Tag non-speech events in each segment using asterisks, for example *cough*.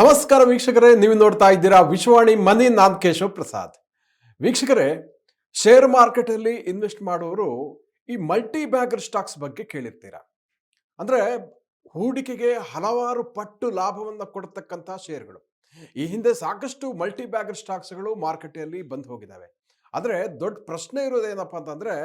ನಮಸ್ಕಾರ ವೀಕ್ಷಕರೇ, ನೀವು ನೋಡ್ತಾ ಇದ್ದೀರಾ ವಿಶ್ವವಾಣಿ ಮನಿ ನಾನ್ ಕೇಶವ್ ಪ್ರಸಾದ್. ವೀಕ್ಷಕರೇ ಶೇರ್ ಮಾರ್ಕೆಟ್ ಅಲ್ಲಿ ಇನ್ವೆಸ್ಟ್ ಮಾಡುವವರು ಈ ಮಲ್ಟಿ ಬ್ಯಾಗರ್ ಸ್ಟಾಕ್ಸ್ ಬಗ್ಗೆ ಕೇಳಿರ್ತೀರಾ. ಅಂದ್ರೆ ಹೂಡಿಕೆಗೆ ಹಲವಾರು ಪಟ್ಟು ಲಾಭವನ್ನು ಕೊಡ್ತಕ್ಕಂಥ ಶೇರ್ಗಳು ಈ ಹಿಂದೆ ಸಾಕಷ್ಟು ಮಲ್ಟಿ ಬ್ಯಾಗರ್ ಸ್ಟಾಕ್ಸ್ಗಳು ಮಾರುಕಟ್ಟೆಯಲ್ಲಿ ಬಂದು ಹೋಗಿದ್ದಾವೆ ಆದರೆ ದೊಡ್ಡ ಪ್ರಶ್ನೆ ಇರೋದೇನಪ್ಪ ಅಂತಂದ್ರೆ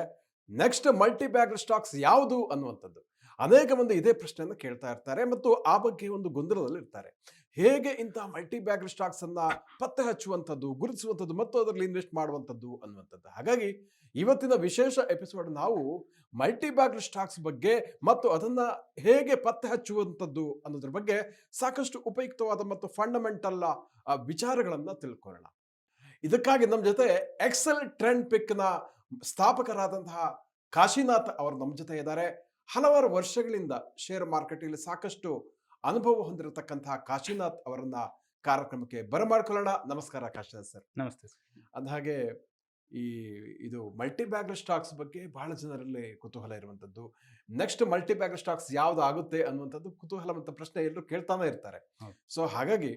ನೆಕ್ಸ್ಟ್ ಮಲ್ಟಿ ಬ್ಯಾಗರ್ ಸ್ಟಾಕ್ಸ್ ಯಾವುದು ಅನ್ನುವಂಥದ್ದು. ಅನೇಕ ಮಂದಿ ಇದೇ ಪ್ರಶ್ನೆಯನ್ನು ಕೇಳ್ತಾ ಇರ್ತಾರೆ ಮತ್ತು ಆ ಬಗ್ಗೆ ಒಂದು ಗೊಂದಲದಲ್ಲಿ ಇರ್ತಾರೆ ಹೇಗೆ ಇಂತಹ ಮಲ್ಟಿ ಬ್ಯಾಗರ್ ಸ್ಟಾಕ್ಸ್ ಅನ್ನ ಪತ್ತೆ ಹಚ್ಚುವಂಥದ್ದು, ಗುರುತಿಸುವಂಥದ್ದು, ಮತ್ತು ಅದರಲ್ಲಿ ಇನ್ವೆಸ್ಟ್ ಮಾಡುವಂಥದ್ದು ಅನ್ನುವಂಥದ್ದು. ಹಾಗಾಗಿ ಇವತ್ತಿನ ವಿಶೇಷ ಎಪಿಸೋಡ್ ನಾವು ಮಲ್ಟಿ ಬ್ಯಾಗರ್ ಸ್ಟಾಕ್ಸ್ ಬಗ್ಗೆ ಮತ್ತು ಅದನ್ನ ಹೇಗೆ ಪತ್ತೆ ಹಚ್ಚುವಂಥದ್ದು ಅನ್ನೋದ್ರ ಬಗ್ಗೆ ಸಾಕಷ್ಟು ಉಪಯುಕ್ತವಾದ ಮತ್ತು ಫಂಡಮೆಂಟಲ್ ವಿಚಾರಗಳನ್ನ ತಿಳ್ಕೊಳ್ಳೋಣ. ಇದಕ್ಕಾಗಿ ನಮ್ಮ ಜೊತೆ ಎಕ್ಸೆಲ್ ಟ್ರೆಂಡ್ ಪಿಕ್ನ ಸ್ಥಾಪಕರಾದಂತಹ ಕಾಶಿನಾಥ್ ಅವರು ನಮ್ಮ ಜೊತೆ ಇದ್ದಾರೆ. ಹಲವಾರು ವರ್ಷಗಳಿಂದ ಶೇರ್ ಮಾರ್ಕೆಟಲ್ಲಿ ಸಾಕಷ್ಟು ಅನುಭವ ಹೊಂದಿರತಕ್ಕಂತಹ ಕಾಶಿನಾಥ್ ಅವರನ್ನ ಕಾರ್ಯಕ್ರಮಕ್ಕೆ ಬರಮಾಡ್ಕೊಳ್ಳೋಣ. ನಮಸ್ಕಾರ ಕಾಶಿನಾಥ್ ಸರ್. ನಮಸ್ತೆ ಸರ್. ಅಂದಹಾಗೆ ಈ ಇದು ಮಲ್ಟಿ ಬ್ಯಾಗರ್ ಸ್ಟಾಕ್ಸ್ ಬಗ್ಗೆ ಬಹಳ ಜನರಲ್ಲಿ ಕುತೂಹಲ ಇರುವಂಥದ್ದು ನೆಕ್ಸ್ಟ್ ಮಲ್ಟಿ ಬ್ಯಾಗರ್ ಸ್ಟಾಕ್ಸ್ ಯಾವ್ದು ಆಗುತ್ತೆ ಅನ್ನುವಂಥದ್ದು ಕುತೂಹಲ ಮತ್ತು ಪ್ರಶ್ನೆ ಎಲ್ಲರೂ ಕೇಳ್ತಾನೆ ಇರ್ತಾರೆ. ಸೊ ಹಾಗಾಗಿ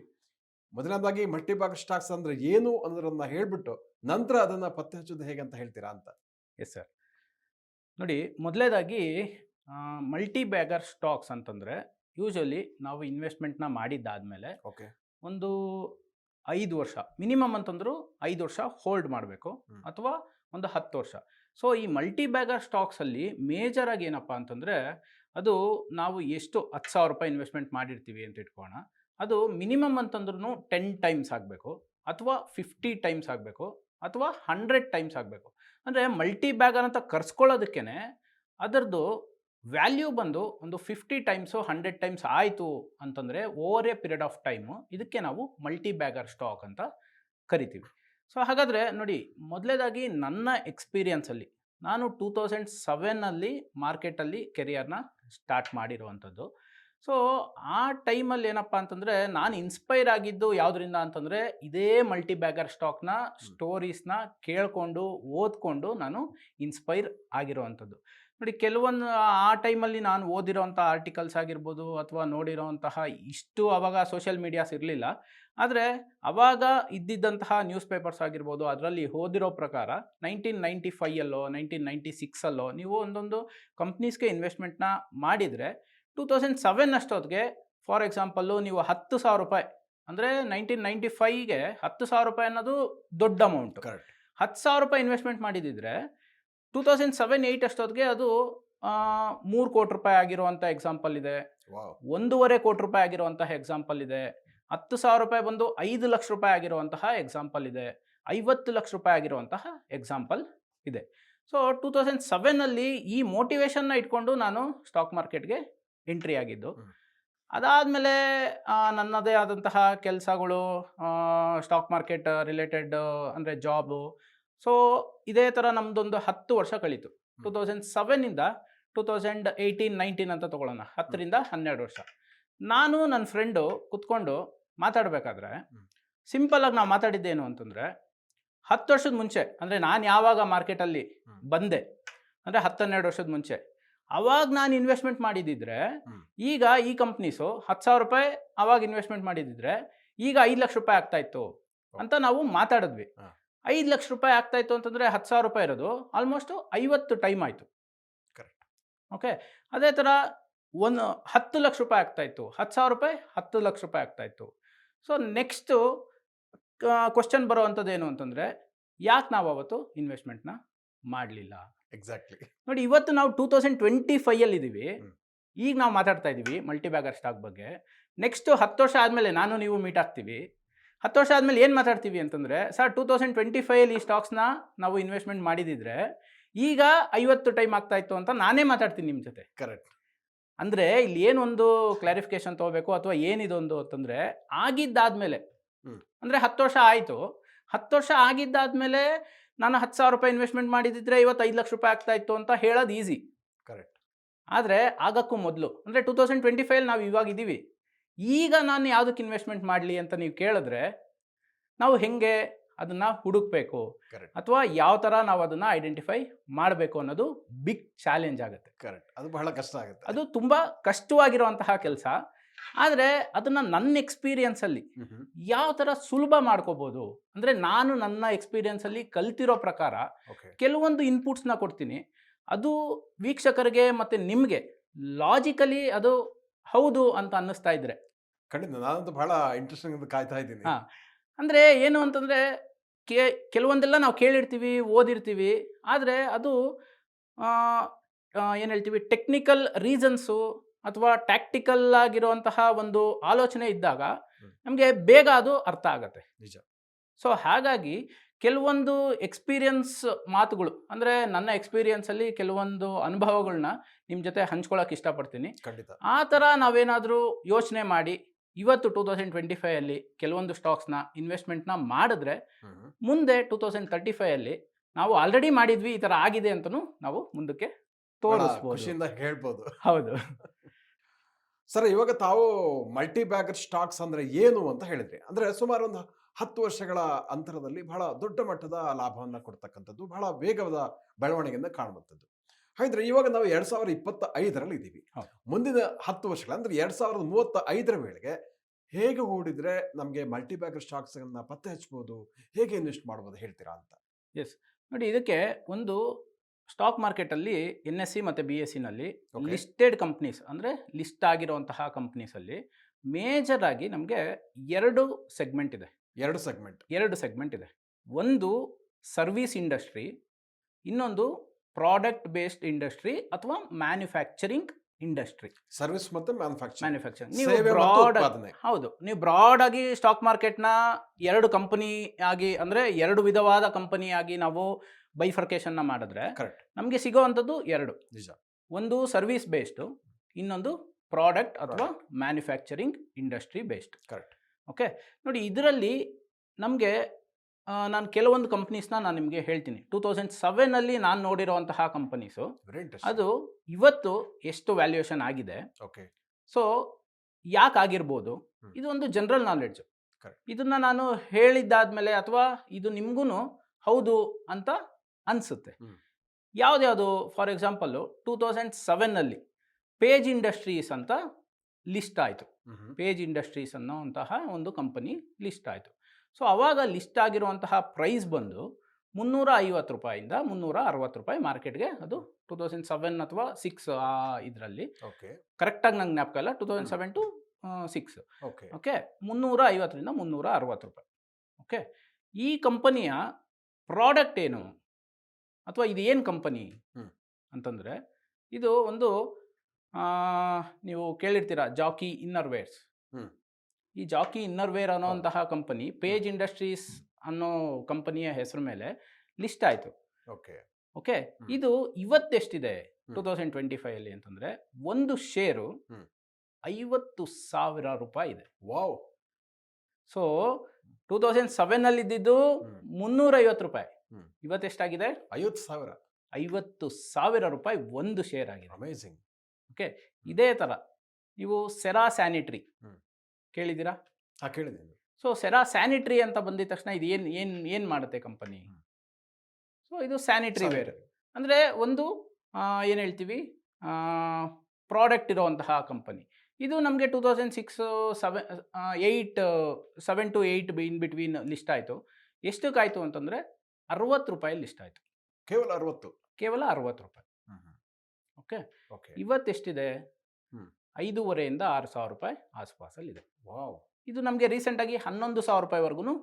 ಮೊದಲನೇದಾಗಿ ಮಲ್ಟಿ ಬ್ಯಾಗರ್ ಸ್ಟಾಕ್ಸ್ ಅಂದ್ರೆ ಏನು ಅನ್ನೋದನ್ನ ಹೇಳ್ಬಿಟ್ಟು ನಂತರ ಅದನ್ನ ಪತ್ತೆ ಹಚ್ಚೋದು ಹೇಗೆ ಅಂತ ಹೇಳ್ತೀರಾ ಅಂತ? Yes sir. ನೋಡಿ ಮೊದಲೇದಾಗಿ ಮಲ್ಟಿ ಬ್ಯಾಗರ್ ಸ್ಟಾಕ್ಸ್ ಅಂತಂದರೆ ಯೂಶಲಿ ನಾವು ಇನ್ವೆಸ್ಟ್ಮೆಂಟ್ನ ಮಾಡಿದ್ದಾದಮೇಲೆ ಓಕೆ. ಒಂದು ಐದು ವರ್ಷ ಮಿನಿಮಮ್ ಅಂತಂದ್ರು ಐದು ವರ್ಷ ಹೋಲ್ಡ್ ಮಾಡಬೇಕು ಅಥವಾ ಒಂದು ಹತ್ತು ವರ್ಷ. ಸೊ ಈ ಮಲ್ಟಿ ಬ್ಯಾಗರ್ ಸ್ಟಾಕ್ಸಲ್ಲಿ ಆಗಿ ಏನಪ್ಪ ಅಂತಂದರೆ ಅದು ನಾವು ಎಷ್ಟು ಹತ್ತು ಸಾವಿರ ರೂಪಾಯಿ ಇನ್ವೆಸ್ಟ್ಮೆಂಟ್ ಮಾಡಿರ್ತೀವಿ ಅಂತ ಇಟ್ಕೋಣ ಅದು ಮಿನಿಮಮ್ ಅಂತಂದ್ರೂ ಟೆನ್ ಟೈಮ್ಸ್ ಆಗಬೇಕು ಅಥವಾ ಫಿಫ್ಟಿ ಟೈಮ್ಸ್ ಆಗಬೇಕು ಅಥವಾ ಹಂಡ್ರೆಡ್ ಟೈಮ್ಸ್ ಆಗಬೇಕು. ಅಂದರೆ ಮಲ್ಟಿ ಬ್ಯಾಗರ್ ಅಂತ ಕರ್ಸ್ಕೊಳ್ಳೋದಕ್ಕೇ ಅದರದ್ದು ವ್ಯಾಲ್ಯೂ ಬಂದು ಒಂದು ಫಿಫ್ಟಿ ಟೈಮ್ಸು ಹಂಡ್ರೆಡ್ ಟೈಮ್ಸ್ ಆಯಿತು ಅಂತಂದರೆ over a period of time ಇದಕ್ಕೆ ನಾವು ಮಲ್ಟಿ ಬ್ಯಾಗರ್ ಸ್ಟಾಕ್ ಅಂತ ಕರಿತೀವಿ. ಸೊ ಹಾಗಾದರೆ ನೋಡಿ ಮೊದಲೇದಾಗಿ ನನ್ನ ಎಕ್ಸ್ಪೀರಿಯನ್ಸಲ್ಲಿ ನಾನು ಟೂ ತೌಸಂಡ್ ಸೆವೆನಲ್ಲಿ ಮಾರ್ಕೆಟಲ್ಲಿ ಕೆರಿಯರ್ನ ಸ್ಟಾರ್ಟ್ ಮಾಡಿರುವಂಥದ್ದು. ಸೊ ಆ ಟೈಮಲ್ಲಿ ಏನಪ್ಪ ಅಂತಂದರೆ ನಾನು ಇನ್ಸ್ಪೈರ್ ಆಗಿದ್ದು ಯಾವುದರಿಂದ ಅಂತಂದರೆ ಇದೇ ಮಲ್ಟಿ ಬ್ಯಾಗರ್ ಸ್ಟಾಕ್ನ ಸ್ಟೋರೀಸ್ನ ಕೇಳಿಕೊಂಡು ಓದ್ಕೊಂಡು ನಾನು ಇನ್ಸ್ಪೈರ್ ಆಗಿರುವಂಥದ್ದು. ನೋಡಿ ಕೆಲವೊಂದು ಆ ಟೈಮಲ್ಲಿ ನಾನು ಓದಿರೋವಂಥ ಆರ್ಟಿಕಲ್ಸ್ ಆಗಿರ್ಬೋದು ಅಥವಾ ನೋಡಿರೋವಂತಹ ಇಷ್ಟು ಅವಾಗ ಸೋಷಿಯಲ್ ಮೀಡಿಯಾಸ್ ಇರಲಿಲ್ಲ. ಆದರೆ ಅವಾಗ ಇದ್ದಿದ್ದಂತಹ ನ್ಯೂಸ್ ಪೇಪರ್ಸ್ ಆಗಿರ್ಬೋದು ಅದರಲ್ಲಿ ಓದಿರೋ ಪ್ರಕಾರ ನೈನ್ಟೀನ್ ನೈಂಟಿ ಫೈಯಲ್ಲೋ ನೈನ್ಟೀನ್ ನೈಂಟಿ ಸಿಕ್ಸಲ್ಲೋ ನೀವು ಒಂದೊಂದು ಕಂಪ್ನೀಸ್ಗೆ ಇನ್ವೆಸ್ಟ್ಮೆಂಟ್ನ ಮಾಡಿದರೆ ಟೂ ತೌಸಂಡ್ ಸೆವೆನ್ ಅಷ್ಟೊತ್ತಿಗೆ ಫಾರ್ ಎಕ್ಸಾಂಪಲ್ಲು ನೀವು ಹತ್ತು ಸಾವಿರ ರೂಪಾಯಿ ಅಂದರೆ ನೈನ್ಟೀನ್ ನೈಂಟಿ ಫೈಗೆ ಹತ್ತು ಸಾವಿರ ರೂಪಾಯಿ ಅನ್ನೋದು ದೊಡ್ಡ ಅಮೌಂಟ್. ಕರೆಕ್ಟ್. ಹತ್ತು ಸಾವಿರ ರೂಪಾಯಿ ಇನ್ವೆಸ್ಟ್ಮೆಂಟ್ ಮಾಡಿದ್ದಿದ್ರೆ ಟೂ ತೌಸಂಡ್ ಸೆವೆನ್ ಏಯ್ಟ್ ಅಷ್ಟೊತ್ತಿಗೆ ಅದು ಮೂರು ಕೋಟಿ ರೂಪಾಯಿ ಆಗಿರುವಂಥ ಎಕ್ಸಾಂಪಲ್ ಇದೆ. ಒಂದೂವರೆ ಕೋಟಿ ರೂಪಾಯಿ ಆಗಿರುವಂತಹ ಎಕ್ಸಾಂಪಲ್ ಇದೆ. ಹತ್ತು ಸಾವಿರ ರೂಪಾಯಿ ಬಂದು ಐದು ಲಕ್ಷ ರೂಪಾಯಿ ಆಗಿರುವಂತಹ ಎಕ್ಸಾಂಪಲ್ ಇದೆ. ಐವತ್ತು ಲಕ್ಷ ರೂಪಾಯಿ ಆಗಿರುವಂತಹ ಎಕ್ಸಾಂಪಲ್ ಇದೆ. ಸೊ ಟೂ ತೌಸಂಡ್ ಸೆವೆನಲ್ಲಿ ಈ ಮೋಟಿವೇಶನ್ನ ಇಟ್ಕೊಂಡು ನಾನು ಸ್ಟಾಕ್ ಮಾರ್ಕೆಟ್ಗೆ ಎಂಟ್ರಿ ಆಗಿದ್ದು. ಅದಾದಮೇಲೆ ನನ್ನದೇ ಆದಂತಹ ಕೆಲಸಗಳು ಸ್ಟಾಕ್ ಮಾರ್ಕೆಟ್ ರಿಲೇಟೆಡ್ ಅಂದರೆ ಜಾಬು ಸೊ ಇದೇ ಥರ ನಮ್ಮದೊಂದು ಹತ್ತು ವರ್ಷ ಕಳೀತು. ಟೂ ತೌಸಂಡ್ ಸೆವೆನಿಂದ ಟೂ ತೌಸಂಡ್ ಏಯ್ಟೀನ್ ನೈನ್ಟೀನ್ ಅಂತ ತೊಗೊಳ್ಳೋಣ. ಹತ್ತರಿಂದ ಹನ್ನೆರಡು ವರ್ಷ. ನಾನು ನನ್ನ ಫ್ರೆಂಡು ಕುತ್ಕೊಂಡು ಮಾತಾಡಬೇಕಾದ್ರೆ. ಸಿಂಪಲಾಗಿ ನಾವು ಮಾತಾಡಿದ್ದೇನು ಅಂತಂದರೆ ಹತ್ತು ವರ್ಷದ ಮುಂಚೆ ಅಂದರೆ ನಾನು ಯಾವಾಗ ಮಾರ್ಕೆಟಲ್ಲಿ. ಬಂದೆ ಅಂದರೆ ಹತ್ತನ್ನೆರಡು ವರ್ಷದ ಮುಂಚೆ ಅವಾಗ ನಾನು ಇನ್ವೆಸ್ಟ್ಮೆಂಟ್ ಮಾಡಿದ್ದಿದ್ರೆ ಈಗ ಈ ಕಂಪ್ನೀಸು ಹತ್ತು ಸಾವಿರ ರೂಪಾಯಿ ಅವಾಗ ಇನ್ವೆಸ್ಟ್ಮೆಂಟ್ ಮಾಡಿದ್ದಿದ್ರೆ ಈಗ ಐದು ಲಕ್ಷ ರೂಪಾಯಿ ಆಗ್ತಾ ಇತ್ತು ಅಂತ ನಾವು ಮಾತಾಡಿದ್ವಿ. ಐದು ಲಕ್ಷ ರೂಪಾಯಿ ಆಗ್ತಾಯಿತ್ತು ಅಂತಂದರೆ ಹತ್ತು ಸಾವಿರ ರೂಪಾಯಿ ಇರೋದು. ಆಲ್ಮೋಸ್ಟು ಐವತ್ತು ಟೈಮ್ ಆಯಿತು. ಕರೆಕ್ಟ್ ಓಕೆ ಅದೇ ಥರ ಒಂದು ಹತ್ತು ಲಕ್ಷ ರೂಪಾಯಿ ಆಗ್ತಾಯಿತ್ತು. ಹತ್ತು ಸಾವಿರ ರೂಪಾಯಿ ಹತ್ತು ಲಕ್ಷ ರೂಪಾಯಿ ಆಗ್ತಾಯಿತ್ತು. ಸೊ ನೆಕ್ಸ್ಟು ಕ್ವಶನ್ ಬರೋವಂಥದ್ದು ಏನು ಅಂತಂದರೆ ಯಾಕೆ ನಾವು ಅವತ್ತು ಇನ್ವೆಸ್ಟ್ಮೆಂಟ್ನ ಮಾಡಲಿಲ್ಲ? ಎಕ್ಸಾಕ್ಟ್ಲಿ ನೋಡಿ ಇವತ್ತು ನಾವು ಟೂ ತೌಸಂಡ್ ಟ್ವೆಂಟಿ ಫೈಯಲ್ಲಿ ಇದ್ದೀವಿ ಈಗ ನಾವು ಮಾತಾಡ್ತಾ ಇದ್ದೀವಿ ಮಲ್ಟಿಬ್ಯಾಗರ್ ಸ್ಟಾಕ್ ಬಗ್ಗೆ. ನೆಕ್ಸ್ಟ್ ಹತ್ತು ವರ್ಷ ಆದಮೇಲೆ ನಾನು ನೀವು ಮೀಟ್ ಆಗ್ತೀವಿ. ಹತ್ತು ವರ್ಷ ಆದಮೇಲೆ ಏನು ಮಾತಾಡ್ತೀವಿ ಅಂತಂದರೆ ಸರ್ ಟೂ ತೌಸಂಡ್ ಟ್ವೆಂಟಿ ಫೈವಲ್ಲಿ ಈ ಸ್ಟಾಕ್ಸ್ನ ನಾವು ಇನ್ವೆಸ್ಟ್ಮೆಂಟ್ ಮಾಡಿದಿದ್ರೆ ಈಗ ಐವತ್ತು ಟೈಮ್ ಆಗ್ತಾ ಇತ್ತು ಅಂತ ನಾನೇ ಮಾತಾಡ್ತೀನಿ ನಿಮ್ಮ ಜೊತೆ. ಕರೆಕ್ಟ್ ಅಂದರೆ ಇಲ್ಲಿ ಏನೊಂದು ಕ್ಲಾರಿಫಿಕೇಶನ್ ತೊಗೋಬೇಕು ಅಥವಾ ಏನಿದೊಂದು ಅಂತಂದರೆ ಆಗಿದ್ದಾದಮೇಲೆ ಅಂದರೆ ಹತ್ತು ವರ್ಷ ಆಯಿತು. ಹತ್ತು ವರ್ಷ ಆಗಿದ್ದಾದ್ಮೇಲೆ ನಾನು ಹತ್ತು ಸಾವಿರ ರೂಪಾಯಿ ಇನ್ವೆಸ್ಟ್ಮೆಂಟ್ ಮಾಡಿದಿದ್ರೆ ಇವತ್ತು ಐದು ಲಕ್ಷ ರೂಪಾಯಿ ಆಗ್ತಾ ಇತ್ತು ಅಂತ ಹೇಳೋದು ಈಸಿ ಕರೆಕ್ಟ್ ಆದರೆ ಆಗಕ್ಕೂ ಮೊದಲು ಅಂದರೆ ಟೂ ತೌಸಂಡ್ ಟ್ವೆಂಟಿ ಫೈವ್ ನಾವು ಇವಾಗ ಇದ್ದೀವಿ ಈಗ ನಾನು ಯಾವುದಕ್ಕೆ ಇನ್ವೆಸ್ಟ್ಮೆಂಟ್ ಮಾಡಲಿ ಅಂತ ನೀವು ಕೇಳಿದ್ರೆ ನಾವು ಹೆಂಗೆ ಅದನ್ನು ಹುಡುಕ್ಬೇಕು? ಅಥವಾ ಯಾವ ಥರ ನಾವು ಅದನ್ನು ಐಡೆಂಟಿಫೈ ಮಾಡಬೇಕು ಅನ್ನೋದು ಬಿಗ್ ಚಾಲೆಂಜ್ ಆಗುತ್ತೆ. ಕರೆಕ್ಟ್ ಅದು ಬಹಳ ಕಷ್ಟ ಆಗುತ್ತೆ. ಅದು ತುಂಬ ಕಷ್ಟವಾಗಿರುವಂತಹ ಕೆಲಸ. ಆದರೆ ಅದನ್ನು ನನ್ನ ಎಕ್ಸ್ಪೀರಿಯನ್ಸಲ್ಲಿ ಯಾವ ಥರ ಸುಲಭ ಮಾಡ್ಕೋಬೋದು? ಅಂದರೆ ನಾನು ನನ್ನ ಎಕ್ಸ್ಪೀರಿಯನ್ಸಲ್ಲಿ ಕಲ್ತಿರೋ ಪ್ರಕಾರ ಕೆಲವೊಂದು ಇನ್ಪುಟ್ಸ್ನ ಕೊಡ್ತೀನಿ. ಅದು ವೀಕ್ಷಕರಿಗೆ ಮತ್ತು ನಿಮಗೆ ಲಾಜಿಕಲಿ ಅದು ಹೌದು ಅಂತ ಅನ್ನಿಸ್ತಾ ಇದ್ರೆ ಖಂಡಿತ ನಾನಂತೂ ಬಹಳ ಇಂಟ್ರೆಸ್ಟಿಂಗ್ ಅಂತ ಕಾಯ್ತಾ ಇದ್ದೀನಿ ಹಾ. ಅಂದರೆ ಏನು ಅಂತಂದರೆ ಕೇ ಕೆಲವೊಂದೆಲ್ಲ ನಾವು ಕೇಳಿರ್ತೀವಿ ಓದಿರ್ತೀವಿ ಆದರೆ ಅದು ಏನು ಹೇಳ್ತೀವಿ ಟೆಕ್ನಿಕಲ್ ರೀಸನ್ಸು ಅಥವಾ ಟ್ಯಾಕ್ಟಿಕಲ್ ಆಗಿರುವಂತಹ ಒಂದು ಆಲೋಚನೆ ಇದ್ದಾಗ ಹ್ಮ್. ನಮಗೆ ಬೇಗ ಅದು ಅರ್ಥ ಆಗತ್ತೆ ನಿಜ. ಸೊ ಹಾಗಾಗಿ ಕೆಲವೊಂದು ಎಕ್ಸ್ಪೀರಿಯನ್ಸ್ ಮಾತುಗಳು ಅಂದರೆ ನನ್ನ ಎಕ್ಸ್ಪೀರಿಯನ್ಸಲ್ಲಿ ಕೆಲವೊಂದು ಅನುಭವಗಳನ್ನ ನಿಮ್ಮ ಜೊತೆ ಹಂಚ್ಕೊಳ್ಳೋಕೆ ಇಷ್ಟಪಡ್ತೀನಿ ಖಂಡಿತ ಆ ಥರ ನಾವೇನಾದರೂ ಯೋಚನೆ ಮಾಡಿ ಇವತ್ತು ಟೂ ತೌಸಂಡ್ ಟ್ವೆಂಟಿ ಫೈವಲ್ಲಿ ಕೆಲವೊಂದು ಸ್ಟಾಕ್ಸ್ನ ಇನ್ವೆಸ್ಟ್ಮೆಂಟ್ನ ಮಾಡಿದ್ರೆ ಮುಂದೆ ಟೂ ತೌಸಂಡ್ ತರ್ಟಿ ಫೈವಲ್ಲಿ ನಾವು ಆಲ್ರೆಡಿ ಮಾಡಿದ್ವಿ ಈ ಥರ ಆಗಿದೆ ಅಂತಲೂ ನಾವು ಮುಂದಕ್ಕೆ ಖುಷಿಯಿಂದ ಹೇಳ್ಬೋದು. ಹೌದು. *laughs* ಸರ್ ಇವಾಗ ತಾವು ಮಲ್ಟಿ ಬ್ಯಾಗರ್ ಸ್ಟಾಕ್ಸ್ ಅಂದ್ರೆ ಏನು ಅಂತ ಹೇಳಿದ್ರಿ. ಅಂದ್ರೆ ಸುಮಾರು ಒಂದು ಹತ್ತು ವರ್ಷಗಳ ಅಂತರದಲ್ಲಿ ಬಹಳ ದೊಡ್ಡ ಮಟ್ಟದ ಲಾಭವನ್ನ ಕೊಡ್ತಕ್ಕಂಥದ್ದು ಬಹಳ ವೇಗದ ಬೆಳವಣಿಗೆಯಿಂದ ಕಾಣುವಂಥದ್ದು. ಹಾಗಿದ್ರೆ ಇವಾಗ ನಾವು ಎರಡ್ ಸಾವಿರದ ಇಪ್ಪತ್ತ ಐದರಲ್ಲಿ ಇದ್ದೀವಿ ಮುಂದಿನ ಹತ್ತು ವರ್ಷಗಳ ಅಂದ್ರೆ ಎರಡ್ ಸಾವಿರದ ಮೂವತ್ತ ಐದರ ವೇಳೆಗೆ ಹೇಗೆ ಹೂಡಿದ್ರೆ ನಮಗೆ ಮಲ್ಟಿ ಬ್ಯಾಗರ್ ಸ್ಟಾಕ್ಸ್ ಅನ್ನ ಪತ್ತೆ ಹಚ್ಬೋದು ಹೇಗೆ ಇನ್ವೆಸ್ಟ್ ಮಾಡ್ಬೋದು ಹೇಳ್ತೀರಾ ಅಂತ? ಎಸ್ ನೋಡಿ ಇದಕ್ಕೆ ಒಂದು ಸ್ಟಾಕ್ ಮಾರ್ಕೆಟಲ್ಲಿ ಎನ್ ಎಸ್ ಸಿ ಮತ್ತು ಬಿ ಎಸ್ ಸಿನಲ್ಲಿ. ಲಿಸ್ಟೆಡ್ ಕಂಪ್ನೀಸ್ ಅಂದರೆ ಲಿಸ್ಟ್ ಆಗಿರುವಂತಹ ಕಂಪ್ನೀಸಲ್ಲಿ ಮೇಜರ್ ಆಗಿ ನಮಗೆ ಎರಡು ಸೆಗ್ಮೆಂಟ್ ಇದೆ. ಎರಡು ಸೆಗ್ಮೆಂಟ್ ಎರಡು ಸೆಗ್ಮೆಂಟ್ ಇದೆ. ಒಂದು ಸರ್ವಿಸ್ ಇಂಡಸ್ಟ್ರಿ ಇನ್ನೊಂದು ಪ್ರಾಡಕ್ಟ್ ಬೇಸ್ಡ್ ಇಂಡಸ್ಟ್ರಿ ಅಥವಾ ಮ್ಯಾನುಫ್ಯಾಕ್ಚರಿಂಗ್ ಇಂಡಸ್ಟ್ರಿ ಸರ್ವಿಸ್ ಮತ್ತು ಮ್ಯಾನುಫ್ಯಾಕ್ಚರಿಂಗ್ ಮ್ಯಾನುಫ್ಯಾಕ್ಚರಿಂಗ್ ನೀವು ಬ್ರಾಡ್ ಹೌದು. ನೀವು ಬ್ರಾಡ್ ಆಗಿ ಸ್ಟಾಕ್ ಮಾರ್ಕೆಟ್ನ ಎರಡು ಕಂಪನಿ ಆಗಿ ಅಂದರೆ ಎರಡು ವಿಧವಾದ ಕಂಪನಿ ಆಗಿ ನಾವು ಬೈಫರ್ಕೇಶನ್ನ ಮಾಡಿದ್ರೆ ಕರೆಕ್ಟ್ ನಮಗೆ ಸಿಗೋವಂಥದ್ದು ಎರಡು. ನಿಜ. ಒಂದು ಸರ್ವಿಸ್ ಬೇಸ್ಡು ಇನ್ನೊಂದು ಪ್ರಾಡಕ್ಟ್ ಅಥವಾ manufacturing industry based correct okay ನೋಡಿ ಇದರಲ್ಲಿ ನಮಗೆ ನಾನು ಕೆಲವೊಂದು ಕಂಪ್ನೀಸ್ನ ನಾನು ನಿಮಗೆ ಹೇಳ್ತೀನಿ. ಟೂ ತೌಸಂಡ್ ಸೆವೆನಲ್ಲಿ ನಾನು ನೋಡಿರುವಂತಹ ಕಂಪನೀಸು ಅದು ಇವತ್ತು ಎಷ್ಟು ವ್ಯಾಲ್ಯೂಯೇಷನ್ ಆಗಿದೆ. ಓಕೆ ಸೊ ಯಾಕೆ ಆಗಿರ್ಬೋದು. ಇದು ಒಂದು ಜನರಲ್ ನಾಲೆಡ್ಜು ಇದನ್ನು ನಾನು ಹೇಳಿದ್ದಾದ್ಮೇಲೆ ಅಥವಾ ಇದು ನಿಮಗೂ ಹೌದು ಅಂತ ಅನಿಸುತ್ತೆ. ಯಾವ್ದ್ಯಾವುದು? ಫಾರ್ ಎಕ್ಸಾಂಪಲ್ಲು ಟೂ ತೌಸಂಡ್ ಸೆವೆನ್ನಲ್ಲಿ ಪೇಜ್ ಇಂಡಸ್ಟ್ರೀಸ್ ಅಂತ ಲಿಸ್ಟ್ ಆಯಿತು. ಪೇಜ್ ಇಂಡಸ್ಟ್ರೀಸ್ ಅನ್ನೋ ಅಂತಹ ಒಂದು ಕಂಪನಿ ಲಿಸ್ಟ್ ಆಯಿತು. ಸೊ ಅವಾಗ ಲಿಸ್ಟ್ ಆಗಿರುವಂತಹ ಪ್ರೈಸ್ ಬಂದು ಮುನ್ನೂರ ಐವತ್ತು ರೂಪಾಯಿಂದ ಮುನ್ನೂರ ಅರವತ್ತು ರೂಪಾಯಿ ಮಾರ್ಕೆಟ್ಗೆ ಅದು ಟೂ ತೌಸಂಡ್ ಸೆವೆನ್ ಅಥವಾ ಸಿಕ್ಸ್ ಇದರಲ್ಲಿ. ಓಕೆ. ಕರೆಕ್ಟಾಗಿ ನಂಗೆ ಜ್ಞಾಪಕ ಇಲ್ಲ two thousand. Seven to six. Okay. Okay ಮುನ್ನೂರ ಐವತ್ತರಿಂದ ಮುನ್ನೂರ ಅರವತ್ತು ರೂಪಾಯಿ. ಓಕೆ ಈ ಕಂಪನಿಯ ಪ್ರಾಡಕ್ಟ್ ಏನು? ಅಥವಾ ಇದು ಏನು ಕಂಪನಿ. ಅಂತಂದರೆ ಇದು ಒಂದು ನೀವು ಕೇಳಿರ್ತೀರ ಜಾಕಿ ಇನ್ನರ್ ವೇರ್ಸ್ ಹ್ಮ್. ಈ ಜಾಕಿ ಇನ್ನರ್ ವೇರ್ ಅನ್ನೋಂತಹ ಕಂಪನಿ ಪೇಜ್ ಇಂಡಸ್ಟ್ರೀಸ್ ಅನ್ನೋ ಕಂಪನಿಯ ಹೆಸರು ಮೇಲೆ ಲಿಸ್ಟ್ ಆಯಿತು. ಓಕೆ. ಓಕೆ? ಇದು ಇವತ್ತೆಷ್ಟಿದೆ. ಟೂ ತೌಸಂಡ್ ಟ್ವೆಂಟಿ ಫೈವಲ್ಲಿ ಅಂತಂದರೆ ಒಂದು ಶೇರು. ಐವತ್ತು ಸಾವಿರ ರೂಪಾಯಿ ಇದೆ. ವಾವ್. ಸೊ ಟೂ ತೌಸಂಡ್ ಸೆವೆನಲ್ಲಿ ಇದ್ದಿದ್ದು ಹ್ಮ್. ಮುನ್ನೂರೈವತ್ತು ರೂಪಾಯಿ. ಇವತ್ತೆಷ್ಟಾಗಿದೆ? ಐವತ್ತು ಸಾವಿರ. ಐವತ್ತು ಸಾವಿರ ರೂಪಾಯಿ ಒಂದು ಶೇರ್ ಆಗಿದೆ. Amazing okay? ಇದೇ ಥರ ನೀವು ಸೆರಾ ಸ್ಯಾನಿಟ್ರಿ. ಕೇಳಿದ್ದೀರಾ? ಹಾಂ ಕೇಳಿದ್ದೀನಿ. ಸೊ ಸೆರಾ ಸ್ಯಾನಿಟ್ರಿ ಅಂತ ಬಂದಿದ ತಕ್ಷಣ ಇದು ಏನು ಏನು ಏನು ಮಾಡುತ್ತೆ ಕಂಪನಿ. ಸೊ ಇದು ಸ್ಯಾನಿಟ್ರಿ ವೇರ್. ಅಂದರೆ ಒಂದು ಏನು ಹೇಳ್ತೀವಿ? ಪ್ರಾಡಕ್ಟ್ ಇರೋವಂತಹ ಕಂಪನಿ. ಇದು ನಮಗೆ two thousand six seven eight seven to eight in between list ಆಯಿತು. ಎಷ್ಟಕ್ಕಾಯಿತು ಅಂತಂದರೆ ಅರವತ್ತು ರೂಪಾಯಿ ಲಿಸ್ಟ್ ಆಯಿತು. ಕೇವಲ ಅರವತ್ತು? ಕೇವಲ ಅರವತ್ತು ರೂಪಾಯಿ. ಓಕೆ? ಓಕೆ. ಇವತ್ತೆಷ್ಟಿದೆ. ಐದೂವರೆಯಿಂದ ಆರು ಸಾವಿರ ರೂಪಾಯಿ ಆಸುಪಾಸಲ್ಲಿದೆ. ವಾವ್! ಇದು ನಮಗೆ ರೀಸೆಂಟಾಗಿ ಹನ್ನೊಂದು ಸಾವಿರ ರೂಪಾಯಿವರೆಗೂ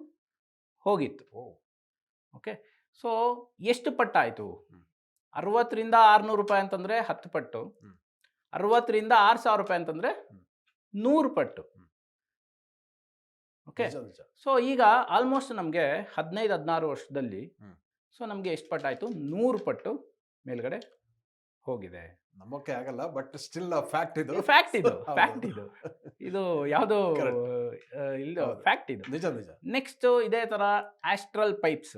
ಹೋಗಿತ್ತು. ಓಕೆ. ಸೊ ಎಷ್ಟು ಪಟ್ಟಾಯಿತು. ಅರವತ್ತರಿಂದ ಆರುನೂರು ರೂಪಾಯಿ ಅಂತಂದರೆ ಹತ್ತು ಪಟ್ಟು. ಅರವತ್ತರಿಂದ ಆರು ಸಾವಿರ ರೂಪಾಯಿ ಅಂತಂದರೆ. ನೂರು ಪಟ್ಟು. ಓಕೆ. ಸೊ ಈಗ ಆಲ್ಮೋಸ್ಟ್ ನಮಗೆ ಹದಿನೈದು ಹದಿನಾರು ವರ್ಷದಲ್ಲಿ. ಸೊ ನಮಗೆ ಎಷ್ಟು ಪಟ್ಟಾಯಿತು? ನೂರು ಪಟ್ಟು ಮೇಲ್ಗಡೆ ಹೋಗಿದೆ. ನಮ್ಮಕ್ಕೆ ಆಗಲ್ಲ ಬಟ್ ಸ್ಟಿಲ್ ಫ್ಯಾಕ್ಟ್ ಇದು. ಫ್ಯಾಕ್ಟ್ ಇದು. *laughs* ಫ್ಯಾಕ್ಟ್ ಇದು. ಇದು ಯಾವುದೋ. ಇಲ್ಲ ಫ್ಯಾಕ್ಟ್ ಇದು. ನಿಜ ನಿಜ. ನೆಕ್ಸ್ಟ್ ಇದೇ ತರ ಆಸ್ಟ್ರಲ್ ಪೈಪ್ಸ್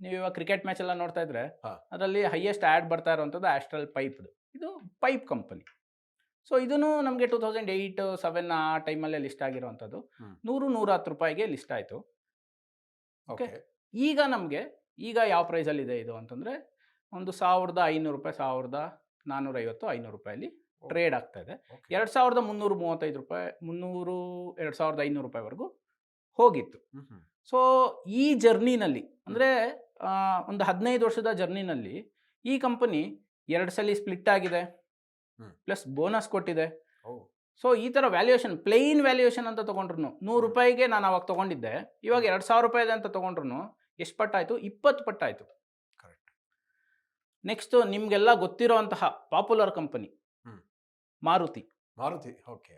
ನೀವು ಇವಾಗ ಕ್ರಿಕೆಟ್ ಮ್ಯಾಚ್ ಎಲ್ಲ ನೋಡ್ತಾ ಇದ್ರೆ ಅದರಲ್ಲಿ ಹೈಯೆಸ್ಟ್ ಆ್ಯಡ್ ಬರ್ತಾ ಇರುವಂಥದ್ದು ಆಸ್ಟ್ರಲ್ ಪೈಪ್ ಇದು ಪೈಪ್ ಕಂಪನಿ ಸೊ ಇದನ್ನು ನಮಗೆ ಟೂ ತೌಸಂಡ್ ಏಯ್ಟ್ ಸೆವೆನ್ ಆ ಟೈಮಲ್ಲೇ ಲಿಸ್ಟ್ ಆಗಿರುವಂಥದ್ದು. ನೂರು ನೂರ ಹತ್ತು ರೂಪಾಯಿಗೆ ಲಿಸ್ಟ್ ಆಯಿತು. ಓಕೆ ಈಗ ನಮಗೆ ಈಗ ಯಾವ ಪ್ರೈಸಲ್ಲಿದೆ ಇದು ಅಂತಂದರೆ ಒಂದು ಸಾವಿರದ ಐನೂರು ರೂಪಾಯಿ ಸಾವಿರದ ನಾನ್ನೂರೈವತ್ತು ಐನೂರು ರೂಪಾಯಲ್ಲಿ ಟ್ರೇಡ್ ಆಗ್ತಾ ಇದೆ. ಎರಡು ಸಾವಿರದ ಮುನ್ನೂರು ಮೂವತ್ತೈದು ರೂಪಾಯಿ ಮುನ್ನೂರು ಎರಡು ಸಾವಿರದ ಐನೂರು ರೂಪಾಯಿವರೆಗೂ ಹೋಗಿತ್ತು. ಸೊ ಈ ಜರ್ನಿನಲ್ಲಿ ಅಂದರೆ ಒಂದು ಹದಿನೈದು ವರ್ಷದ ಜರ್ನಿನಲ್ಲಿ ಈ ಕಂಪನಿ ಎರಡು ಸಲ ಸ್ಪ್ಲಿಟ್ ಆಗಿದೆ. ಪ್ಲಸ್ ಬೋನಸ್ ಕೊಟ್ಟಿದೆ. ಸೊ ಈ ಥರ ವ್ಯಾಲ್ಯೂಯೇಷನ್ ಪ್ಲೇನ್ ವ್ಯಾಲ್ಯೂಯೇಷನ್ ಅಂತ ತೊಗೊಂಡ್ರು ನೂರು ರೂಪಾಯಿಗೆ ನಾನು ಅವಾಗ ತೊಗೊಂಡಿದ್ದೆ. ಇವಾಗ ಎರಡು ಸಾವಿರ ರೂಪಾಯಿದೆ ಅಂತ ತೊಗೊಂಡ್ರು ಎಷ್ಟು ಪಟ್ಟಾಯಿತು? ಇಪ್ಪತ್ತು ಪಟ್ಟಾಯಿತು. ನೆಕ್ಸ್ಟ್ ನಿಮಗೆಲ್ಲ ಗೊತ್ತಿರೋಂತಹ popular company. Maruti. Maruti okay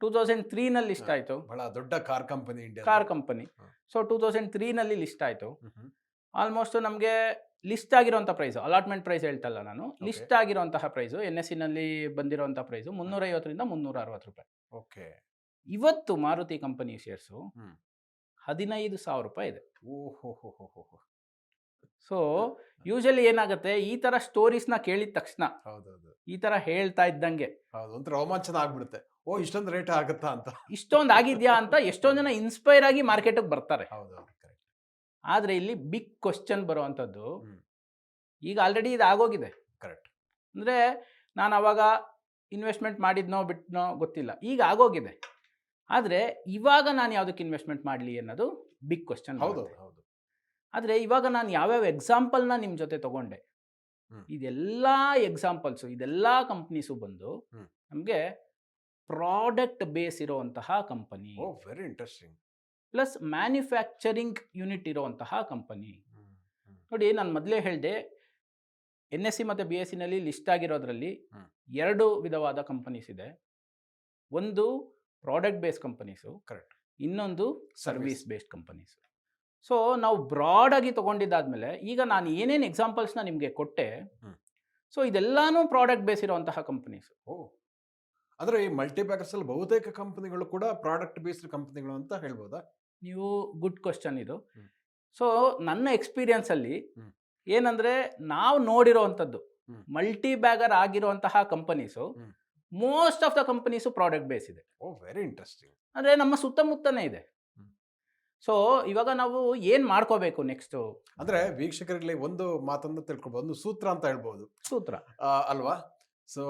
two thousand ತ್ರೀನಲ್ಲಿ list ಆಯಿತು. ಬಹಳ ದೊಡ್ಡ car company car company. So two thousand ತ್ರೀನಲ್ಲಿ list ಆಯಿತು. ಆಲ್ಮೋಸ್ಟ್ ನಮಗೆ ಲಿಸ್ಟ್ ಆಗಿರೋಂಥ ಪ್ರೈಸ್ ಅಲಾಟ್ಮೆಂಟ್ ಪ್ರೈಸ್ ಹೇಳ್ತಲ್ಲ ನಾನು. ಲಿಸ್ಟ್ ಆಗಿರುವಂತಹ ಪ್ರೈಸು ಎನ್ ಎಸ್ ಸಿನಲ್ಲಿ ಪ್ರೈಸ್ ಪ್ರೈಸು ಮುನ್ನೂರೈವತ್ತರಿಂದ ಮುನ್ನೂರ ಅರವತ್ತು ರೂಪಾಯಿ. ಓಕೆ ಇವತ್ತು ಮಾರುತಿ ಕಂಪನಿ ಶೇರ್ಸು. ಹದಿನೈದು ಸಾವಿರ ರೂಪಾಯಿ ಇದೆ. ಓಹೋ ಹೋ ಹೋ ಹೋ ಹೋ. ಸೊ ಯೂಶಲಿ ಏನಾಗುತ್ತೆ ಈ ತರ ಸ್ಟೋರೀಸ್ನ ಕೇಳಿದ ತಕ್ಷಣ ಹೌದೌದು. ಈ ತರ ಹೇಳ್ತಾ ಇದ್ದಂಗೆ. ಹೌದು ಒಂಥರ ರೋಮಾಂಚನ ಆಗ್ಬಿಡುತ್ತೆ. ಓ ಇಷ್ಟೊಂದು ರೇಟ್ ಆಗುತ್ತಾ ಅಂತ. ಇಷ್ಟೊಂದು ಆಗಿದ್ಯಾ ಅಂತ ಎಷ್ಟೊಂದು ಜನ ಇನ್ಸ್ಪೈರ್ ಆಗಿ ಮಾರ್ಕೆಟಿಗೆ ಬರ್ತಾರೆ. ಹೌದೌದು ಕರೆಕ್ಟ್ ಆದರೆ ಇಲ್ಲಿ ಬಿಗ್ ಕ್ವಶನ್ ಬರುವಂಥದ್ದು ಹ್ಮ್. ಈಗ ಆಲ್ರೆಡಿ ಇದು ಆಗೋಗಿದೆ. ಕರೆಕ್ಟ್ ಅಂದ್ರೆ ನಾನು ಅವಾಗ ಇನ್ವೆಸ್ಟ್ಮೆಂಟ್ ಮಾಡಿದ್ನೋ ಬಿಟ್ನೋ ಗೊತ್ತಿಲ್ಲ. ಈಗ ಆಗೋಗಿದೆ. ಆದ್ರೆ ಇವಾಗ ನಾನು ಯಾವುದಕ್ಕೆ ಇನ್ವೆಸ್ಟ್ಮೆಂಟ್ ಮಾಡಲಿ ಅನ್ನೋದು ಬಿಗ್ ಕ್ವಶನ್ ಹೌದೌದು ಹೌದು. ಆದರೆ ಇವಾಗ ನಾನು ಯಾವ್ಯಾವ ಎಕ್ಸಾಂಪಲ್ನ ನಿಮ್ಮ ಜೊತೆ ತಗೊಂಡೆ. ಇದೆಲ್ಲ ಎಕ್ಸಾಂಪಲ್ಸು ಇದೆಲ್ಲ ಕಂಪ್ನೀಸು ಬಂದು ನಮಗೆ ಪ್ರಾಡಕ್ಟ್ ಬೇಸ್ ಇರುವಂತಹ company very interesting plus manufacturing unit ಇರುವಂತಹ ಕಂಪನಿ ನೋಡಿ ನಾನು ಮೊದಲೇ ಹೇಳಿದೆ ಎನ್ ಎಸ್ ಸಿ ಮತ್ತು ಬಿ ಎಸ್ ಸಿನಲ್ಲಿ ಲಿಸ್ಟ್ ಆಗಿರೋದ್ರಲ್ಲಿ ಎರಡು ವಿಧವಾದ ಕಂಪನೀಸ್ ಇದೆ. ಒಂದು ಪ್ರಾಡಕ್ಟ್ ಬೇಸ್ಡ್ ಕಂಪನೀಸು ಕರೆಕ್ಟ್ ಇನ್ನೊಂದು ಸರ್ವಿಸ್ ಬೇಸ್ಡ್ ಕಂಪನೀಸು ಸೊ ನಾವು ಬ್ರಾಡಾಗಿ ತೊಗೊಂಡಿದ್ದಾದ್ಮೇಲೆ ಈಗ ನಾನು ಏನೇನು ಎಕ್ಸಾಂಪಲ್ಸ್ನ ನಿಮಗೆ ಕೊಟ್ಟೆ. ಸೊ ಇದೆಲ್ಲಾನು ಪ್ರಾಡಕ್ಟ್ ಬೇಸ್ ಇರುವಂತಹ ಕಂಪನೀಸ್ ಓ ಅಂದ್ರೆ ಈ ಮಲ್ಟಿಪ್ಯಾಕರ್ಸ್ ಅಲ್ಲಿ ಬಹುತೇಕ ಕಂಪನಿಗಳು ಕೂಡ ಪ್ರಾಡಕ್ಟ್ ಬೇಸ್ಡ್ ಕಂಪನಿಗಳು ಅಂತ ಹೇಳ್ಬೋದಾ ನೀವು ಗುಡ್ ಕ್ವಶನ್ ಇದು. ಸೊ ನನ್ನ ಎಕ್ಸ್ಪೀರಿಯನ್ಸಲ್ಲಿ ಅಲ್ಲಿ ಏನಂದರೆ ನಾವು ನೋಡಿರೋವಂಥದ್ದು. ಮಲ್ಟಿ ಬ್ಯಾಗರ್ ಆಗಿರುವಂತಹ companies most of the companies product base ಇದೆ ಓ ವೆರಿ ಇಂಟ್ರೆಸ್ಟಿಂಗ್ ಅಂದರೆ ನಮ್ಮ ಸುತ್ತಮುತ್ತನೇ ಇದೆ. ಸೊ ಇವಾಗ ನಾವು ಏನು ಮಾಡ್ಕೋಬೇಕು ನೆಕ್ಸ್ಟು ಅಂದ್ರೆ ವೀಕ್ಷಕರಲ್ಲಿ ಒಂದು ಮಾತನ್ನು ತಿಳ್ಕೊಬಹುದು ಒಂದು ಸೂತ್ರ ಅಂತ ಹೇಳ್ಬೋದು. ಸೂತ್ರ. ಆ, ಅಲ್ವಾ? ಸೊ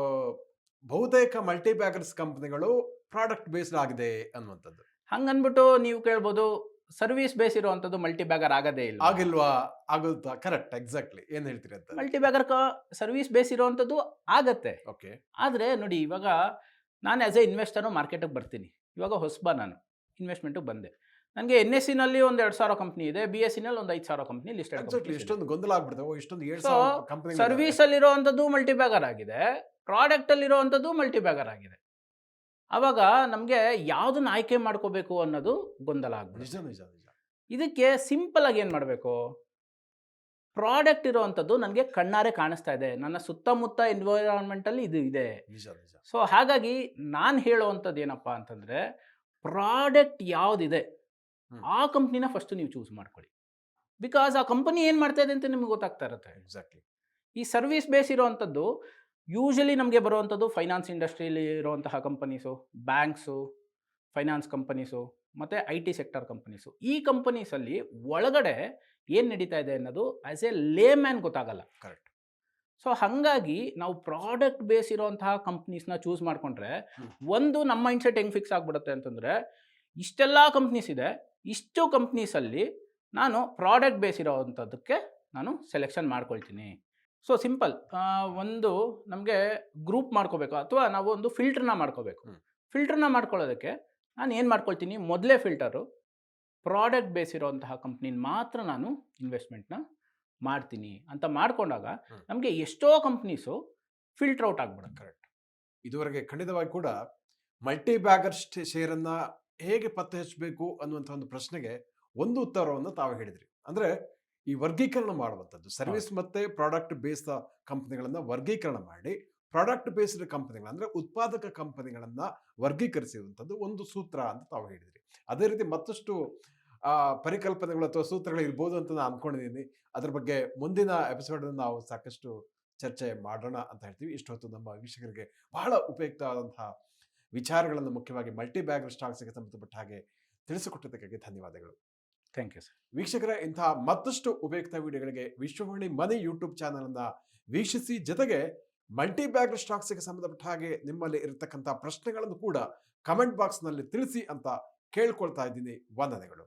ಬಹುತೇಕ ಮಲ್ಟಿಪ್ಯಾಕರ್ಸ್ ಕಂಪನಿಗಳು ಪ್ರಾಡಕ್ಟ್ ಬೇಸ್ಡ್ ಆಗಿದೆ ಅನ್ನುವಂಥದ್ದು. ಹಂಗನ್ಬಿಟ್ಟು ನೀವು ಕೇಳ್ಬೋದು ಸರ್ವಿಸ್ ಬೇಸ್ ಇರುವಂತದ್ದು ಮಲ್ಟಿ ಬ್ಯಾಗರ್ ಆಗದೇ ಇಲ್ಲ. ಆಗಿಲ್ವಾ? ಆಗುತ್ತಾ? ಕರೆಕ್ಟ್ ಎಕ್ಸಾಕ್ಟ್ಲಿ ಏನ್ ಹೇಳ್ತೀರಿ ಅಂತ? ಮಲ್ಟಿ ಬ್ಯಾಗರ್ ಕ ಸರ್ವಿಸ್ ಬೇಸ್ ಇರುವಂಥದ್ದು ಆಗತ್ತೆ. ಓಕೆ ಆದರೆ ನೋಡಿ ಇವಾಗ ನಾನು ಆ್ಯಸ್ ಎ ಇನ್ವೆಸ್ಟರು ಮಾರ್ಕೆಟಿಗೆ ಬರ್ತೀನಿ. ಇವಾಗ ಹೊಸಬ ನಾನು ಇನ್ವೆಸ್ಟ್ಮೆಂಟಿಗೆ ಬಂದೆ. ನನಗೆ ಎನ್ ಎಸ್ ಸಿನಲ್ಲಿ ಒಂದು ಎರಡು ಸಾವಿರ ಕಂಪ್ನಿ ಇದೆ ಬಿ ಎಸ್ ಸಿನಲ್ಲಿ ಒಂದು ಐದು ಸಾವಿರ ಕಂಪ್ನಿ ಲಿಸ್ಟೆಡ್ ಇಷ್ಟೊಂದು ಗೊಂದಲ ಆಗ್ಬಿಡುತ್ತೆ. ಓ ಇಷ್ಟೊಂದು ಏಳು So, ಸಾವಿರ ಕಂಪನಿ ಸರ್ವಿಸಲ್ಲಿರುವಂಥದ್ದು ಮಲ್ಟಿ ಬ್ಯಾಗರ್ ಆಗಿದೆ ಪ್ರಾಡಕ್ಟಲ್ಲಿರುವಂಥದ್ದು ಮಲ್ಟಿ ಬ್ಯಾಗರ್ ಆಗಿದೆ. ಅವಾಗ ನಮಗೆ ಯಾವುದನ್ನ ಆಯ್ಕೆ ಮಾಡ್ಕೋಬೇಕು ಅನ್ನೋದು ಗೊಂದಲ ಆಗ್ಬಿಡುತ್ತೆ. ನಿಜ ನಿಜ ಇದಕ್ಕೆ ಸಿಂಪಲ್ ಆಗಿ ಏನು ಮಾಡಬೇಕು? ಪ್ರಾಡಕ್ಟ್ ಇರುವಂಥದ್ದು ನನಗೆ ಕಣ್ಣಾರೆ ಕಾಣಿಸ್ತಾ ಇದೆ. ನನ್ನ ಸುತ್ತಮುತ್ತ ಎನ್ವೈರಾನ್ಮೆಂಟಲ್ಲಿ ಇದು ಇದೆ. ಸೊ ಹಾಗಾಗಿ ನಾನು ಹೇಳುವಂಥದ್ದು ಏನಪ್ಪ ಅಂತಂದರೆ ಪ್ರಾಡಕ್ಟ್ ಯಾವುದಿದೆ. ಆ ಕಂಪ್ನಿನ ಫಸ್ಟ್ ನೀವು ಚೂಸ್ ಮಾಡ್ಕೊಳ್ಳಿ. ಬಿಕಾಸ್ ಆ ಕಂಪನಿ ಏನು ಮಾಡ್ತಾ ಇದೆ ಅಂತ ನಿಮ್ಗೆ ಗೊತ್ತಾಗ್ತಾ ಇರುತ್ತೆ. ಎಕ್ಸಾಕ್ಟ್ಲಿ ಈ ಸರ್ವಿಸ್ ಬೇಸ್ ಇರೋವಂಥದ್ದು ಯೂಶಲಿ ನಮಗೆ ಬರುವಂಥದ್ದು ಫೈನಾನ್ಸ್ ಇಂಡಸ್ಟ್ರಿಯಲ್ಲಿ ಇರುವಂತಹ ಕಂಪನೀಸು ಬ್ಯಾಂಕ್ಸು ಫೈನಾನ್ಸ್ ಕಂಪನೀಸು ಮತ್ತು ಐ ಟಿ ಸೆಕ್ಟರ್ ಕಂಪನೀಸು ಈ ಕಂಪನೀಸಲ್ಲಿ ಒಳಗಡೆ ಏನು ನಡೀತಾ ಇದೆ ಅನ್ನೋದು ಆ್ಯಸ್ ಎ ಲೇ ಮ್ಯಾನ್ ಗೊತ್ತಾಗಲ್ಲ. ಕರೆಕ್ಟ್ ಸೊ ಹಾಗಾಗಿ ನಾವು ಪ್ರಾಡಕ್ಟ್ ಬೇಸ್ ಇರುವಂತಹ ಕಂಪ್ನೀಸ್ನ ಚೂಸ್ ಮಾಡಿಕೊಂಡ್ರೆ ಒಂದು ನಮ್ಮ ಮೈಂಡ್ಸೆಟ್ ಹೆಂಗೆ ಫಿಕ್ಸ್ ಆಗಿಬಿಡುತ್ತೆ ಅಂತಂದರೆ ಇಷ್ಟೆಲ್ಲ ಕಂಪ್ನೀಸ್ ಇದೆ ಇಷ್ಟು ಕಂಪ್ನೀಸಲ್ಲಿ ನಾನು ಪ್ರಾಡಕ್ಟ್ ಬೇಸ್ ಇರೋವಂಥದ್ದಕ್ಕೆ ನಾನು ಸೆಲೆಕ್ಷನ್ ಮಾಡ್ಕೊಳ್ತೀನಿ. ಸೊ ಸಿಂಪಲ್ ಒಂದು ನಮಗೆ ಗ್ರೂಪ್ ಮಾಡ್ಕೋಬೇಕು ಅಥವಾ ನಾವು ಒಂದು ಫಿಲ್ಟರ್ನ ಮಾಡ್ಕೋಬೇಕು. ಫಿಲ್ಟರ್ನ ಮಾಡ್ಕೊಳ್ಳೋದಕ್ಕೆ ನಾನು ಏನು ಮಾಡ್ಕೊಳ್ತೀನಿ? ಮೊದಲೇ ಫಿಲ್ಟರು ಪ್ರಾಡಕ್ಟ್ ಬೇಸ್ ಇರೋವಂತಹ ಕಂಪ್ನಿನ ಮಾತ್ರ ನಾನು ಇನ್ವೆಸ್ಟ್ಮೆಂಟ್ನ ಮಾಡ್ತೀನಿ. ಅಂತ ಮಾಡಿಕೊಂಡಾಗ ನಮಗೆ ಎಷ್ಟೋ ಕಂಪ್ನೀಸು ಫಿಲ್ಟರ್ ಔಟ್ ಆಗ್ಬಿಡುತ್ತೆ. ಕರೆಕ್ಟ್ ಇದುವರೆಗೆ ಖಂಡಿತವಾಗಿ ಕೂಡ ಮಲ್ಟಿ ಬ್ಯಾಗರ್ ಶೇರ್ ಅನ್ನ ಹೇಗೆ ಪತ್ತೆ ಹಚ್ಚಬೇಕು ಅನ್ನುವಂಥ ಒಂದು ಪ್ರಶ್ನೆಗೆ ಒಂದು ಉತ್ತರವನ್ನು ತಾವು ಹೇಳಿದ್ರಿ. ಅಂದ್ರೆ ಈ ವರ್ಗೀಕರಣ ಮಾಡುವಂಥದ್ದು. ಸರ್ವಿಸ್ ಮತ್ತೆ ಪ್ರಾಡಕ್ಟ್ ಬೇಸ್ಡ್ ಕಂಪನಿಗಳನ್ನ ವರ್ಗೀಕರಣ ಮಾಡಿ ಪ್ರಾಡಕ್ಟ್ ಬೇಸ್ಡ್ ಕಂಪನಿಗಳು ಅಂದ್ರೆ ಉತ್ಪಾದಕ ಕಂಪನಿಗಳನ್ನ ವರ್ಗೀಕರಿಸಿರುವಂಥದ್ದು ಒಂದು ಸೂತ್ರ ಅಂತ ತಾವು ಹೇಳಿದ್ರಿ. ಅದೇ ರೀತಿ ಮತ್ತಷ್ಟು ಪರಿಕಲ್ಪನೆಗಳು ಅಥವಾ ಸೂತ್ರಗಳು ಇರ್ಬೋದು ಅಂತ ನಾನು ಅನ್ಕೊಂಡಿದ್ದೀನಿ. ಅದ್ರ ಬಗ್ಗೆ ಮುಂದಿನ ಎಪಿಸೋಡ್ ನಾವು ಸಾಕಷ್ಟು ಚರ್ಚೆ ಮಾಡೋಣ ಅಂತ ಹೇಳ್ತೀವಿ. ಇಷ್ಟೊತ್ತು ನಮ್ಮ ವೀಕ್ಷಕರಿಗೆ ಬಹಳ ಉಪಯುಕ್ತವಾದಂತಹ ವಿಚಾರಗಳನ್ನು ಮುಖ್ಯವಾಗಿ ಮಲ್ಟಿ ಬ್ಯಾಗ್ ಸ್ಟಾಕ್ಸ್ಗೆ ಸಂಬಂಧಪಟ್ಟ ಹಾಗೆ ತಿಳಿಸಿಕೊಟ್ಟಿದ್ದಕ್ಕಾಗಿ ಧನ್ಯವಾದಗಳು. ಥ್ಯಾಂಕ್ ಯು ಸರ್ ವೀಕ್ಷಕರ ಇಂತಹ ಮತ್ತಷ್ಟು ಉಪಯುಕ್ತ ವಿಡಿಯೋಗಳಿಗೆ ವಿಶ್ವವಾಣಿ ಮನೆ ಯೂಟ್ಯೂಬ್ ಚಾನಲನ್ನು ಅನ್ನ ವೀಕ್ಷಿಸಿ ಜೊತೆಗೆ ಮಲ್ಟಿ ಬ್ಯಾಗರ್ ಸ್ಟಾಕ್ಸ್ಗೆ ಸಂಬಂಧಪಟ್ಟ ಹಾಗೆ ನಿಮ್ಮಲ್ಲಿ ಇರತಕ್ಕಂಥ ಪ್ರಶ್ನೆಗಳನ್ನು ಕೂಡ ಕಮೆಂಟ್ ಬಾಕ್ಸ್ನಲ್ಲಿ ತಿಳಿಸಿ ಅಂತ ಕೇಳ್ಕೊಳ್ತಾ ಇದ್ದೀನಿ. ವಂದನೆಗಳು.